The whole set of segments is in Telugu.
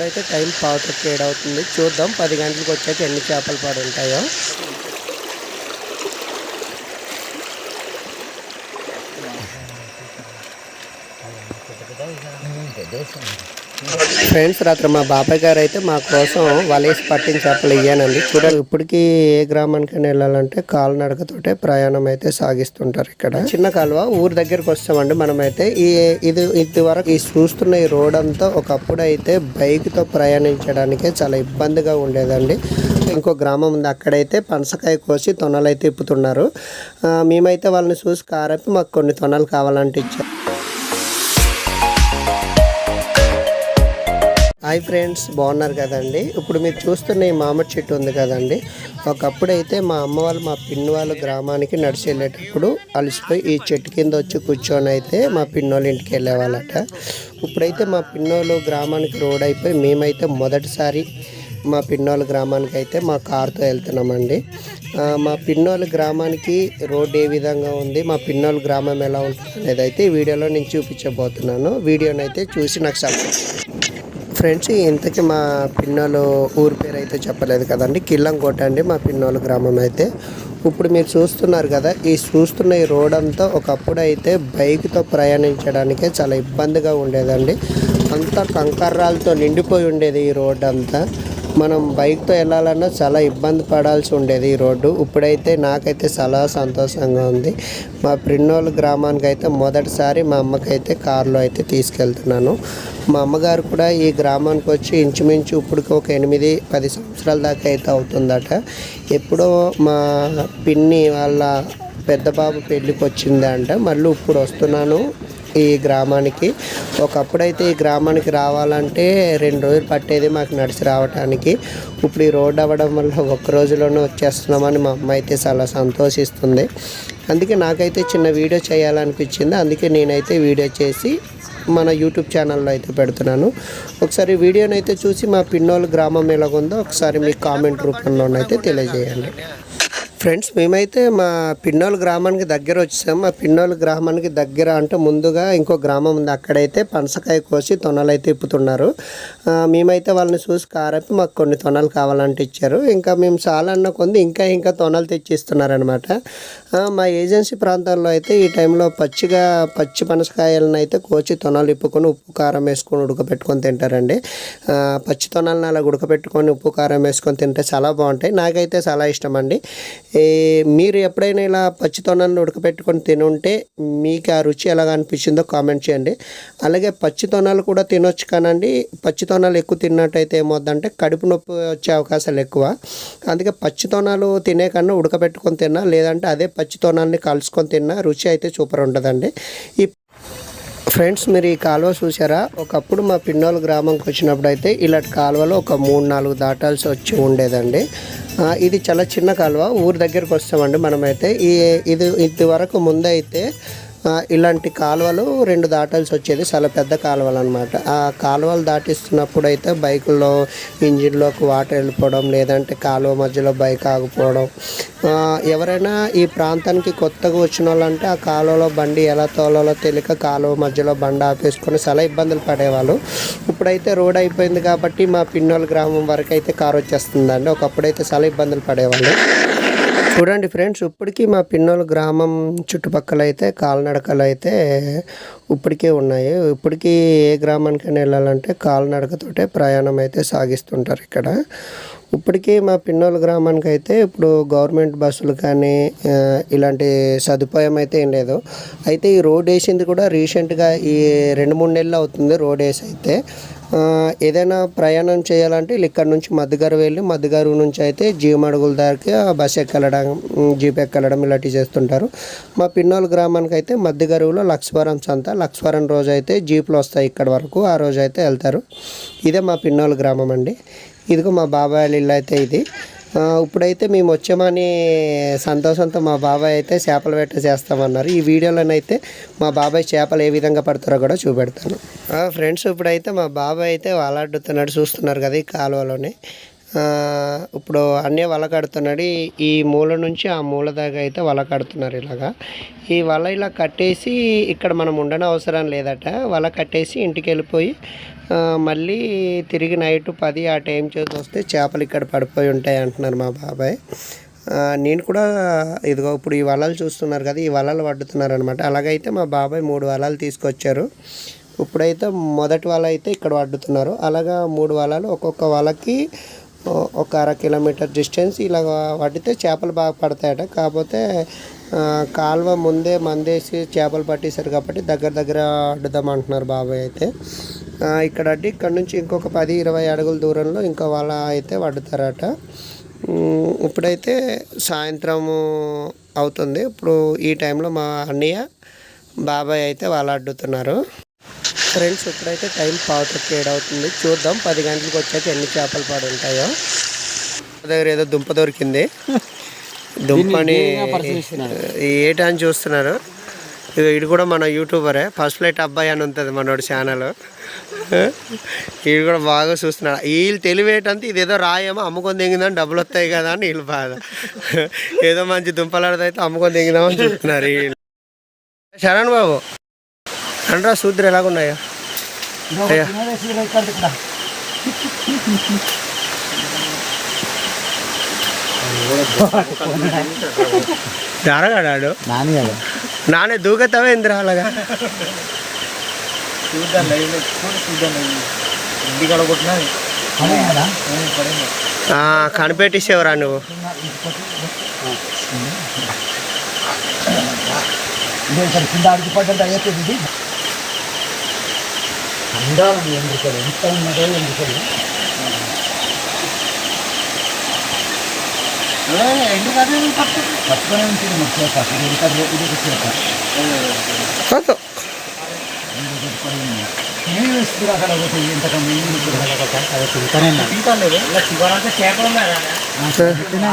ఇప్పుడైతే టైం పావుతొక్క ఏడవుతుంది చూద్దాం. పది గంటలకు వచ్చాక ఎన్ని చేపలు పడి ఉంటాయో. ఫ్రెండ్స్ రాత్రి మా బాబాయ్ గారు అయితే మా కోసం వలేసి పట్టిన చేపలు ఇయ్యానండి. చూడండి ఇప్పటికీ ఏ గ్రామానికైనా వెళ్ళాలంటే కాలినడకతోటే ప్రయాణం అయితే సాగిస్తుంటారు ఇక్కడ. చిన్న కాలువ ఊరి దగ్గరికి వస్తామండి మనమైతే. ఈ ఇది ఇది వరకు ఈ చూస్తున్న ఈ రోడ్ అంతా ఒకప్పుడు అయితే బైక్తో ప్రయాణించడానికే చాలా ఇబ్బందిగా ఉండేదండి. ఇంకో గ్రామం ఉంది అక్కడైతే పనసకాయ కోసి తొనలు అయితే ఇప్పుతున్నారు మేమైతే వాళ్ళని చూసి కారపి మాకు కొన్ని తొనలు కావాలంటే ఇచ్చారు హాయ్ ఫ్రెండ్స్ బాగున్నారు కదండి? ఇప్పుడు మీరు చూస్తున్న ఈ మామిడి చెట్టు ఉంది కదండి. ఒకప్పుడు అయితే మా అమ్మ వాళ్ళు మా పిన్ని వాళ్ళ గ్రామానికి నడిచి వెళ్ళేటప్పుడు అలసిపోయి ఈ చెట్టు కింద వచ్చి కూర్చొని అయితే మా పిన్నోళ్ళ ఇంటికి వెళ్ళేవాళ్ళట. ఇప్పుడైతే మా పిన్నోళ్ళు గ్రామానికి రోడ్ అయిపోయి మేమైతే మొదటిసారి మా పిన్నోళ్ళ గ్రామానికి అయితే మా కారుతో వెళ్తున్నామండి. మా పిన్నోళ్ళ గ్రామానికి రోడ్ ఏ విధంగా ఉంది మా పిన్నోళ్ళ గ్రామం ఎలా ఉంటుంది అనేది అయితే ఈ వీడియోలో నేను చూపించబోతున్నాను. వీడియోని అయితే చూసి నాకు సపోర్ట్ ఫ్రెండ్స్ ఇంతకీ మా పిన్నోలు ఊరి పేరు అయితే చెప్పలేదు కదండి. కిల్లంకోట అండి మా పిన్నోలు గ్రామం అయితే. ఇప్పుడు మీరు చూస్తున్నారు కదా ఈ చూస్తున్న ఈ రోడ్ అంతా ఒకప్పుడు అయితే బైక్తో ప్రయాణించడానికే చాలా ఇబ్బందిగా ఉండేదండి. అంతా కంకర్రాలతో నిండిపోయి ఉండేది ఈ రోడ్ అంతా మనం బైక్తో వెళ్ళాలన్నా చాలా ఇబ్బంది పడాల్సి ఉండేది ఈ రోడ్డు. ఇప్పుడైతే నాకైతే చాలా సంతోషంగా ఉంది. మా ప్రిన్నోల్ గ్రామానికి అయితే మొదటిసారి మా అమ్మకైతే కారులో అయితే తీసుకెళ్తున్నాను. మా అమ్మగారు కూడా ఈ గ్రామానికి వచ్చి ఇంచుమించు ఇప్పటికి ఒక ఎనిమిది పది సంవత్సరాల దాకా అయితే అవుతుందట. ఎప్పుడో మా పిన్ని వాళ్ళ పెద్ద బాబు పెళ్ళికి వచ్చిందంట మళ్ళీ ఇప్పుడు వస్తున్నాను. ఈ గ్రామానికి. ఒకప్పుడైతే ఈ గ్రామానికి రావాలంటే రెండు రోజులు పట్టేది మాకు నడిచి రావడానికి ఇప్పుడు ఈ రోడ్ అవ్వడం వల్ల ఒక్క రోజులోనే వచ్చేస్తున్నామని మా అమ్మ అయితే చాలా సంతోషిస్తుంది. అందుకే నాకైతే చిన్న వీడియో చేయాలనిపించింది. అందుకే నేనైతే వీడియో చేసి మన యూట్యూబ్ ఛానల్లో అయితే పెడుతున్నాను. ఒకసారి వీడియోనైతే అయితే చూసి మా పిన్నోలు గ్రామం ఎలాగుందో ఒకసారి మీ కామెంట్ రూపంలోనైతే తెలియజేయండి. ఫ్రెండ్స్ మేమైతే మా పిన్నోలు గ్రామానికి దగ్గర వచ్చాం మా పిన్నోలు గ్రామానికి దగ్గర అంటే ముందుగా ఇంకో గ్రామం ఉంది. అక్కడైతే పనసకాయ కోసి తొనలు అయితే ఇప్పుతున్నారు. మేమైతే వాళ్ళని చూసి కారపి మాకు కొన్ని తొనలు కావాలంటే ఇచ్చారు. ఇంకా మేము చాలా అన్న కొంది ఇంకా ఇంకా తొనలు తెచ్చి ఇస్తున్నారనమాట మా ఏజెన్సీ ప్రాంతాల్లో అయితే ఈ టైంలో పచ్చిగా పచ్చి పనసకాయలను అయితే కోచి తొనలు ఇప్పుకొని ఉప్పు కారం వేసుకొని ఉడకపెట్టుకొని తింటారండి. పచ్చి తొనలను అలా ఉడకపెట్టుకొని ఉప్పు కారం వేసుకొని తింటే చాలా బాగుంటాయి. నాకైతే చాలా ఇష్టం అండి. మీరు ఎప్పుడైనా ఇలా పచ్చి తొనలను ఉడకపెట్టుకొని తినుంటే మీకు ఆ రుచి ఎలాగ అనిపించిందో కామెంట్ చేయండి. అలాగే పచ్చితొనలు కూడా తినొచ్చు కానండి పచ్చితొనలు ఎక్కువ తిన్నట్టయితే ఏమవుద్దంటే కడుపు నొప్పి వచ్చే అవకాశాలు ఎక్కువ. అందుకే పచ్చితొనలు తినే కన్నా ఉడకబెట్టుకొని తిన్నా లేదంటే అదే పచ్చితొనాల్ని కలుసుకొని తిన్నా రుచి అయితే సూపర్ ఉంటుందండి. ఈ ఫ్రెండ్స్ మీరు ఈ కాలువ చూసారా ఒకప్పుడు మా పిన్నోలు గ్రామంకి వచ్చినప్పుడు అయితే ఇలాంటి కాలువలో ఒక మూడు నాలుగు దాటాల్సి వచ్చి ఉండేదండి. ఇది చాలా చిన్న కాలువ. ఊరి దగ్గరికి వస్తామండి మనమైతే. ఈ ఇది ఇది వరకు ముందైతే ఇలాంటి కాలువలు రెండు దాటాల్సి వచ్చేది. చాలా పెద్ద కాలువలు అనమాట ఆ కాలువలు దాటిస్తున్నప్పుడు అయితే బైకుల్లో ఇంజిన్లోకి వాటర్ వెళ్ళిపోవడం లేదంటే కాలువ మధ్యలో బైక్ ఆగిపోవడం. ఎవరైనా ఈ ప్రాంతానికి కొత్తగా వచ్చిన వాళ్ళంటే ఆ కాలువలో బండి ఎలా తోలాలో తెలియక కాలువ మధ్యలో బండి ఆపేసుకొని చాలా ఇబ్బందులు పడేవాళ్ళు. ఇప్పుడైతే రోడ్ అయిపోయింది కాబట్టి మా పిన్నోళ్ళ గ్రామం వరకు అయితే కారు వచ్చేస్తుందండి. ఒకప్పుడైతే చాలా ఇబ్బందులు పడేవాళ్ళు. చూడండి ఫ్రెండ్స్ ఇప్పటికీ మా పిన్నోలు గ్రామం చుట్టుపక్కల అయితే కాలినడకలు అయితే ఇప్పటికే ఉన్నాయి. ఇప్పటికీ ఏ గ్రామానికైనా వెళ్ళాలంటే కాలినడకతోటే ప్రయాణం అయితే సాగిస్తుంటారు ఇక్కడ. ఇప్పటికీ మా పిన్నోల గ్రామానికి అయితే ఇప్పుడు గవర్నమెంట్ బస్సులు కానీ ఇలాంటి సదుపాయం అయితే ఏం లేదు. అయితే ఈ రోడ్ వేసింది కూడా రీసెంట్గా ఈ రెండు మూడు నెలలు అవుతుంది రోడ్ వేసి అయితే ఏదైనా ప్రయాణం చేయాలంటే ఇక్కడ నుంచి మధ్యగారు వెళ్ళి మధ్యగారు నుంచి అయితే జీవమడుగుల దగ్గరికి బస్ ఎక్కలడం జీప్ ఎక్కలడం ఇలాంటివి చేస్తుంటారు. మా పిన్నోలు గ్రామానికి అయితే మధ్యగరువులో లక్ష్వరం సంత లక్ష్వరం రోజు అయితే జీపులు వస్తాయి ఇక్కడ వరకు ఆ రోజు అయితే వెళ్తారు. ఇదే మా పిన్నోలు గ్రామం అండి. ఇదిగో మా బాబాయ్ వాళ్ళ ఇల్లు అయితే ఇది. ఇప్పుడైతే మేము వచ్చామని సంతోషంతో మా బాబాయ్ అయితే చేపలు వేట చేస్తామన్నారు. ఈ వీడియోలోనైతే మా బాబాయ్ చేపలు ఏ విధంగా పడతారో కూడా చూపెడతాను. ఫ్రెండ్స్ ఇప్పుడైతే మా బాబాయ్ అయితే వాలాడుతున్నాడు చూస్తున్నారు కదా ఈ కాలువలోనే. ఇప్పుడు అన్నీ వల కడుతున్నాడు ఈ- మూల నుంచి ఆ మూల దాకా అయితే వల కడుతున్నారు ఇలాగా. ఈ వల ఇలా కట్టేసి ఇక్కడ మనం ఉండని అవసరం లేదట. వల కట్టేసి ఇంటికి వెళ్ళిపోయి మళ్ళీ తిరిగి నైట్ పది ఆ టైం చేసి వస్తే చేపలు ఇక్కడ పడిపోయి ఉంటాయి అంటున్నారు మా బాబాయ్. నేను కూడా ఇదిగో ఇప్పుడు ఈ వలలు చూస్తున్నారు కదా ఈ వలలు పడుతున్నారు అనమాట అలాగైతే మా బాబాయ్ మూడు వలలు తీసుకొచ్చారు. ఇప్పుడైతే మొదటి వల అయితే ఇక్కడ పడుతున్నారు. అలాగా మూడు వలలు ఒక్కొక్క వలకి ఒక అర కిలోమీటర్ డిస్టెన్స్ ఇలా పడితే చేపలు బాగా పడతాయట. కాకపోతే కాలువ ముందే మందేసి చేపలు పట్టేశారు కాబట్టి దగ్గర దగ్గర అడ్డుదామంటున్నారు బాబాయ్ అయితే. ఇక్కడ అడ్డి ఇక్కడ నుంచి ఇంకొక పది ఇరవై అడుగుల దూరంలో ఇంకో వాళ్ళ అయితే వడ్డుతారట ఇప్పుడైతే సాయంత్రము అవుతుంది. ఇప్పుడు ఈ టైంలో మా అన్నయ్య బాబాయ్ అయితే వాళ్ళు అడ్డుతున్నారు. ఫ్రెండ్స్ ఇప్పుడైతే టైం పావుతొక్కి ఏడవుతుంది. చూద్దాం పది గంటలకు వచ్చాక ఎన్ని చేపలు పడి ఉంటాయో. దగ్గర ఏదో దుంప దొరికింది. దుంపని ఏటని చూస్తున్నారు. ఇది ఇది కూడా మన యూట్యూబరే. ఫస్ట్ ఫ్లైట్ అబ్బాయి అని ఉంటుంది మనోడు ఛానల్. వీడు కూడా బాగా చూస్తున్నాడు వీళ్ళు తెలివేటంతా ఇదేదో రాయేమో అమ్ముకొని దిగిందని డబ్బులు వస్తాయి కదా అని వీళ్ళు బాధ. ఏదో మంచి దుంపలాడదైతే అమ్ముకొని దిగుదామని చూస్తున్నారు వీళ్ళు. శరణ్ బాబు. అంటారా సూద్ర ఎలాగున్నాయో? అయ్యా. జారగాడాడు నాని కదా నానే దూకతావే ఇంద్ర అలాగా? చూద్దాం లైవ్ చూద్దాం కనిపెట్టేసేవరా నువ్వు? కింద అడిగి ఇది అందాలని ఎందుకు ఎంత ఉన్నదో ఎందుకు పట్టుకొని ఉంటుంది చేత ఇది ఇంకా ఇది ఒక చేత కాదు. నేను వేస్తుంది అక్కడ? ఒకటి ఇంతకన్నా అది తింటానే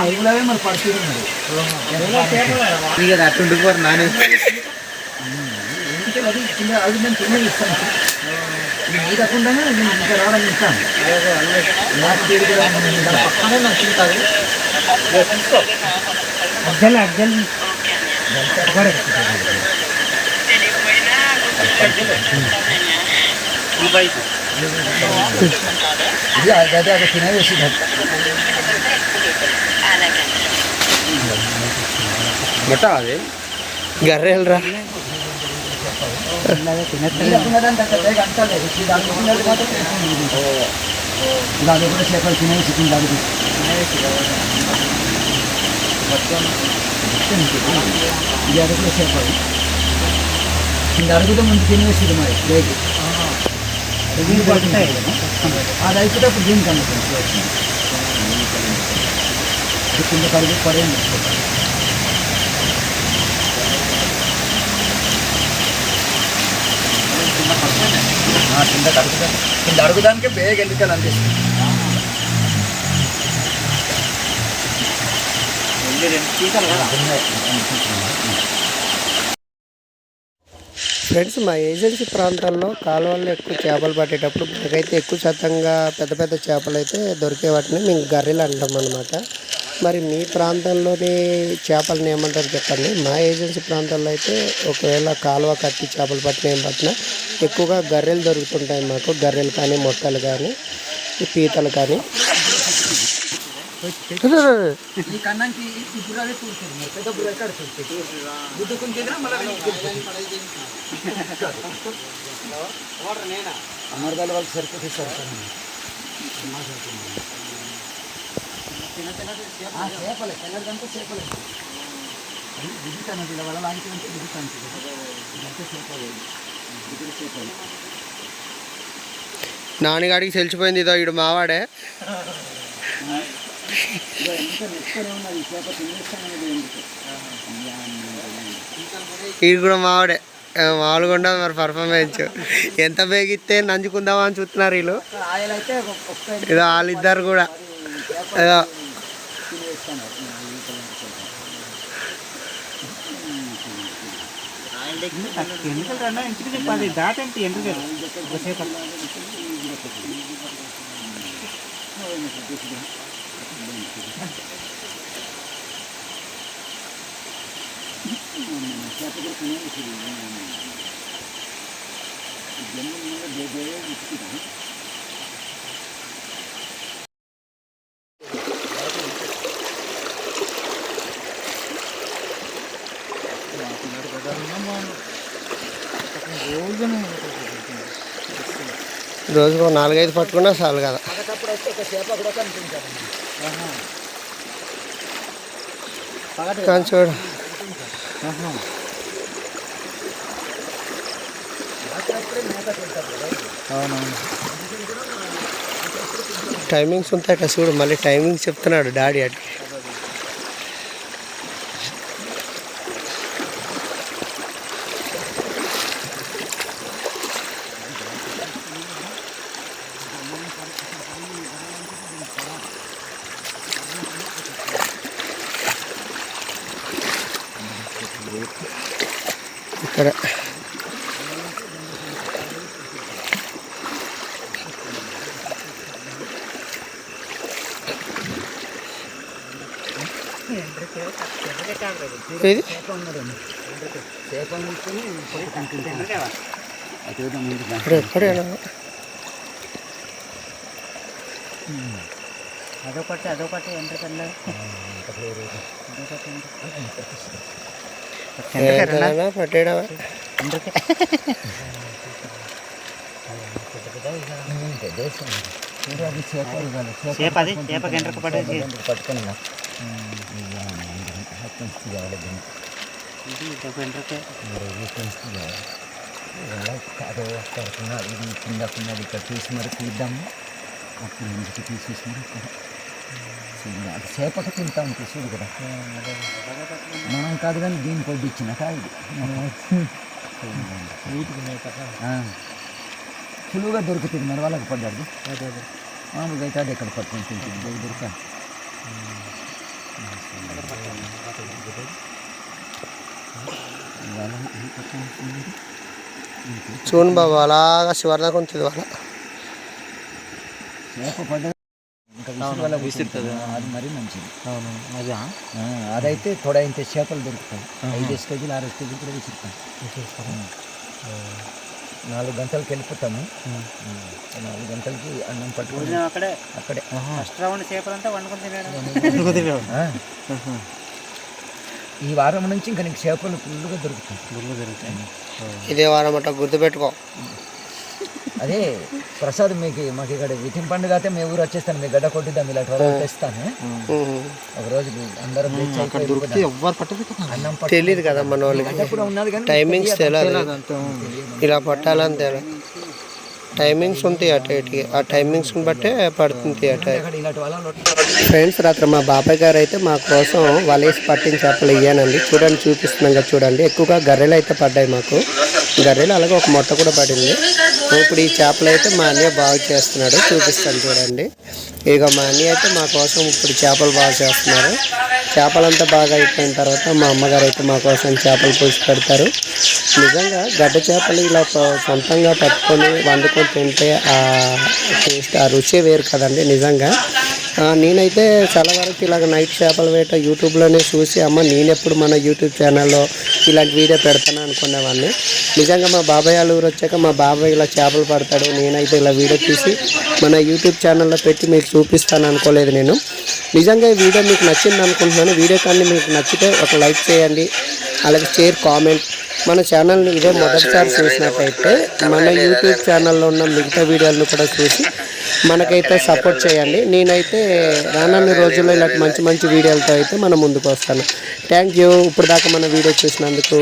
ఐదులవే మరి పడుతుంది మరి. అట్టుండిపోరు నాని. అది? నేను తినే ఇస్తాను ఇది నీ కాకుండానే నేను ఇంకా రావడం ఇస్తాను నాకు తీరిక రావడం దాని పక్కనే నాకు తింటాది అజ్జల్ అజ్జల్ ఇది అదే. అది దాని కూడా చేపలు తినేసి దానికి ఇది అడుగులో చేపలు ఇది అడుగుతో ముందు తినేసి మరి లేదు అది పడుతాయి అది అయిపోతే దీనికి అందుతుంది ఇది కింద కడుగు పడేయండి కింద కడుగుదా కింద అడుగుదానికి బేగ ఎందుకని అనిపిస్తుంది ఫ్రెండ్స్ మా ఏజెన్సీ ప్రాంతాల్లో కాలువల్లో ఎక్కువ చేపలు పట్టేటప్పుడు మనకైతే ఎక్కువ శాతంగా పెద్ద పెద్ద చేపలు అయితే దొరికే వాటిని మేము గర్రెలు అంటాం అనమాట మరి మీ ప్రాంతంలోని చేపలను ఏమంటారు చెప్పండి? మా ఏజెన్సీ ప్రాంతాల్లో అయితే ఒకవేళ కాలువ కట్టి చేపలు పట్టిన ఏం పట్టినా ఎక్కువగా గర్రెలు దొరుకుతుంటాయి మాకు. గర్రెలు కానీ మొట్టలు కానీ పీతలు కానీ. ఈ వాళ్ళకి సరిపోతే సరిపోతుంది. చేపలే తెల్లదంటే చేపలే. దిగుతాను వాళ్ళ లాంటి అంటే దిగుతాను ఇదంతా చేపలే. దిగుడు చేపలు. నాన్నగాడికి తెలిసిపోయింది ఇదో ఇడు మావాడే. ఇదో కూడా మావాడే. మామూలుగా ఉండదు మరి పర్ఫార్మెన్స్ ఎంత బేగిస్తే నంచుకుందామా అని చూస్తున్నారు వీళ్ళు. ఇదో వాళ్ళిద్దరు కూడా. ఏదో తినేస్తాను ఎన్నికలు రన్నా ఇంటికి చెప్పాలి దాటంటే ఎన్నికలు ఒకసేపు రోజుకు నాలుగైదు పట్టుకున్నా చాలు కదా. కానీ చూడు. మేత తింటారు కదా టైమింగ్స్ చూడు మళ్ళీ టైమింగ్స్ చెప్తున్నాడు డాడీ అటు ఇక్కడ ముందు ఇప్పుడు ఎక్కడేనా అదొకటి అదొకటి దేశం అది చేప అది చేప గంటకు పడేది పట్టుకొని ఇది ఇదొక ఎండ్రకే అదే పడుతున్నా ఇది కింద ఉన్నది ఇక్కడ తీసి మరి తీద్దాము అప్పుడు ఇంటికి తీసేసి మరి ఇక్కడ చూడండి, అది చేపకు తింటా ఉంటుంది చూడు కదా మనం కాదు కానీ దీన్ని కొద్దిచ్చిన కాదు సులువుగా దొరుకుతుంది మరి వాళ్ళకి పడ్డాడు మామూలుగా అయితే అది ఎక్కడ పట్టుకొని తింటుంది దొరికి దొరక ఇవాళ ఈ పక్క ఉంటుంది. చూడు బాబు అలాగా ఉంటుంది వాళ్ళ మరీ మంచిది. అవును అదా ఆ, అదైతే తొడ ఇంత చేపలు దొరుకుతాయి. ఐదు కేజీలు ఆరు కేజీలు కూడా విసురుతాం నాలుగు గంటలకు వెళ్ళిపోతాము. నాలుగు గంటలకి అన్నం పట్టుకొని అక్కడే? అక్కడే. ఫస్ట్ రౌండ్ చేపలంతా వండుకొని తినడం ఈ వారం నుంచి ఇంకా నీకు చేపలు ఫుల్గా దొరుకుతాయి. ఇదే వారం అట్లా గుర్తుపెట్టుకో. అదే ప్రసాద్ మీకు మాకు ఇక్కడ విటిన్ పండుగ అయితే మీ ఊరు వచ్చేస్తాను మీ గడ్డ కొట్టిద్దాం ఇలాంటి వాళ్ళు తెస్తాను. ఒక రోజు అందరం అన్నం తెలియదు కదా మన వాళ్ళకి. గడ్డ కూడా ఉన్నది కానీ టైమింగ్స్ తెలియదు. ఇలా పట్టాలని తెలియదు టైమింగ్స్ ఉంటాయి అటు ఇటుకి. ఆ టైమింగ్స్ని బట్టే పడుతుంది అటు. ఫ్రెండ్స్ రాత్రి మా బాబాయ్ గారు అయితే మా కోసం వలేసి పట్టిన చేపలు ఇయ్యానండి. చూడండి చూపిస్తున్నాం కదా చూడండి. ఎక్కువగా గర్రెలు అయితే పడ్డాయి మాకు. గర్రెలు అలాగే ఒక మొట్ట కూడా పడింది. ఇప్పుడు ఈ చేపలు అయితే మా అన్నయ్య బాగా చేస్తున్నాడు. చూపిస్తాను చూడండి. ఇక మా అన్నయ్య అయితే మా కోసం ఇప్పుడు చేపలు బాగా చేస్తున్నారు. చేపలంతా బాగా అయిపోయిన తర్వాత మా అమ్మగారు అయితే మా కోసం చేపలు పూసి పెడతారు. నిజంగా గడ్డ చేపలు ఇలా సొంతంగా పట్టుకొని వండుకొని తింటే ఆ టేస్ట్ ఆ రుచి వేరు కదండి నిజంగా. నేనైతే చాలా వరకు ఇలాగ నైట్ చేపల వేట యూట్యూబ్లోనే చూసి అమ్మ నేనెప్పుడు మన యూట్యూబ్ ఛానల్లో ఇలాంటి వీడియో పెడతాను అనుకునేవాడిని. నిజంగా మా బాబాయ్ వాళ్ళ ఊరు వచ్చాక మా బాబాయ్ ఇలా చేపలు పడతాడు నేనైతే ఇలా వీడియో తీసి మన యూట్యూబ్ ఛానల్లో పెట్టి మీకు చూపిస్తాను అనుకోలేదు నేను. నిజంగా ఈ వీడియో మీకు నచ్చింది అనుకుంటున్నాను. వీడియో కానీ మీకు నచ్చితే ఒక లైక్ చేయండి అలాగే షేర్ కామెంట్ మన ఛానల్ని ఇదే మొదటిసారి చూసినట్టయితే మన యూట్యూబ్ ఛానల్లో ఉన్న మిగతా వీడియోలను కూడా చూసి మనకైతే సపోర్ట్ చేయండి. నేనైతే రానున్న రోజుల్లో ఇలాంటి మంచి మంచి వీడియోలతో అయితే మనం ముందుకు వస్తాను. థ్యాంక్ యూ ఇప్పుడు దాకా మన వీడియో చూసినందుకు